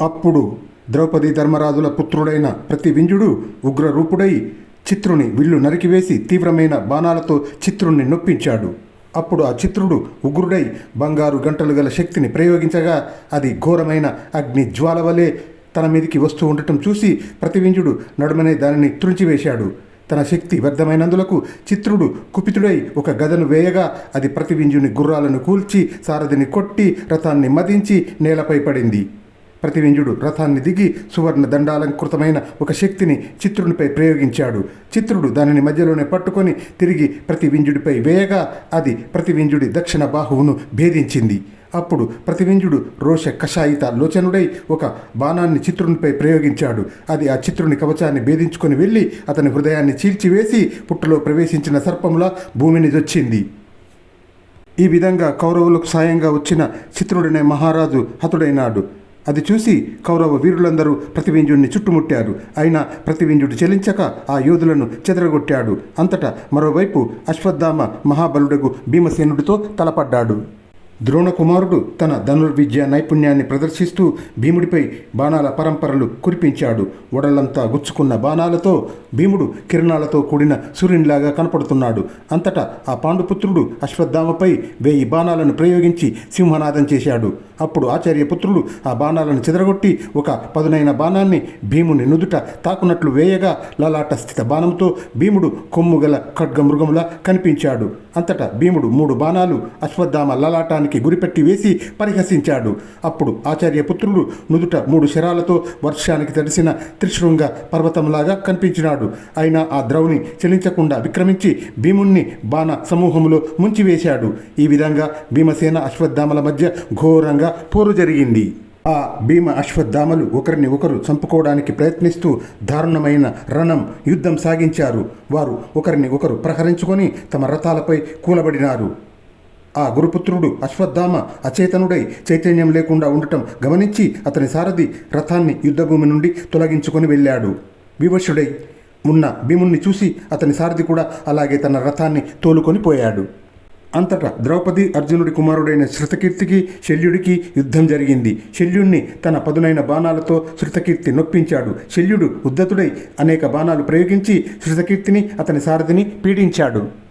అప్పుడు ద్రౌపది ధర్మరాజుల పుత్రుడైన ప్రతివింజుడు ఉగ్రరూపుడై చిత్రుని విల్లు నరికివేసి తీవ్రమైన బాణాలతో చిత్రుణ్ణి నొప్పించాడు. అప్పుడు ఆ చిత్రుడు ఉగ్రుడై బంగారు గంటలు గల శక్తిని ప్రయోగించగా అది ఘోరమైన అగ్ని జ్వాల వలె తన మీదికి వస్తూ ఉండటం చూసి ప్రతివింజుడు నడుమనే దానిని త్రుంచివేశాడు తన శక్తి వ్యర్థమైనందులకు చిత్రుడు కుపితుడై ఒక గదను వేయగా అది ప్రతివింజుని గుర్రాలను కూల్చి సారథిని కొట్టి రథాన్ని మదించి నేలపై పడింది. ప్రతివింజుడు రథాన్ని దిగి సువర్ణ దండాలంకృతమైన ఒక శక్తిని చిత్రునిపై ప్రయోగించాడు. చిత్రుడు దానిని మధ్యలోనే పట్టుకొని తిరిగి ప్రతివింజుడిపై వేయగా అది ప్రతివింజుడి దక్షిణ బాహువును భేదించింది. అప్పుడు ప్రతివింజుడు రోష కషాయిత లోచనుడై ఒక బాణాన్ని చిత్రునిపై ప్రయోగించాడు. అది ఆ చిత్రుని కవచాన్ని భేదించుకొని వెళ్ళి అతని హృదయాన్ని చీల్చివేసి పుట్టలో ప్రవేశించిన సర్పంలా భూమిని దొచ్చింది ఈ విధంగా కౌరవులకు సాయంగా వచ్చిన చిత్రుడనే మహారాజు హతుడైనాడు. అది చూసి కౌరవ వీరులందరూ ప్రతివింజుడిని చుట్టుముట్టారు. అయినా ప్రతివింజుడు చెలించక ఆ యోధులను చెదరగొట్టాడు. అంతటా మరోవైపు అశ్వత్థామ మహాబలుడగు భీమసేనుడితో తలపడ్డాడు. ద్రోణకుమారుడు తన ధనుర్విద్య నైపుణ్యాన్ని ప్రదర్శిస్తూ భీముడిపై బాణాల పరంపరలు కురిపించాడు. ఒడలంతా గుచ్చుకున్న బాణాలతో భీముడు కిరణాలతో కూడిన సూర్యునిలాగా కనపడుతున్నాడు. అంతటా ఆ పాండుపుత్రుడు అశ్వత్థామపై వేయి బాణాలను ప్రయోగించి సింహనాదం చేశాడు. అప్పుడు ఆచార్యపుత్రుడు ఆ బాణాలను చెదరగొట్టి ఒక పదునైన బాణాన్ని భీముని నుదుట తాకునట్లు వేయగా లలాట స్థిత బాణంతో భీముడు కొమ్ము గల ఖడ్గమృగములా కనిపించాడు. అంతటా భీముడు మూడు బాణాలు అశ్వత్థామ లలాటానికి గురిపెట్టి వేసి పరిహసించాడు. అప్పుడు ఆచార్య పుత్రుడు నుదుట మూడు శరాలతో వర్షానికి తడిసిన త్రిశృంగ పర్వతంలాగా కనిపించినాడు. అయినా ఆ ద్రౌని చలించకుండా విక్రమించి భీముణ్ణి బాణ సమూహంలో ముంచివేశాడు. ఈ విధంగా భీమసేన అశ్వత్థామల మధ్య ఘోరంగా పోరు జరిగింది. ఆ భీమ అశ్వత్థామలు ఒకరిని ఒకరు చంపుకోవడానికి ప్రయత్నిస్తూ దారుణమైన రణం యుద్ధం సాగించారు. వారు ఒకరిని ఒకరు ప్రహరించుకొని తమ రథాలపై కూలబడినారు. ఆ గురుపుత్రుడు అశ్వత్థామ అచేతనుడై చైతన్యం లేకుండా ఉండటం గమనించి అతని సారథి రథాన్ని యుద్ధభూమి నుండి తొలగించుకొని వెళ్ళాడు. వివశుడై ఉన్న భీముణ్ణి చూసి అతని సారథి కూడా అలాగే తన రథాన్ని తోలుకొని పోయాడు. అంతటా ద్రౌపది అర్జునుడి కుమారుడైన శృతకీర్తికి శల్యుడికి యుద్ధం జరిగింది. శల్యుణ్ణి తన పదునైన బాణాలతో శృతకీర్తి నొప్పించాడు. శల్యుడు ఉద్ధతుడై అనేక బాణాలు ప్రయోగించి శృతకీర్తిని అతని సారథిని పీడించాడు.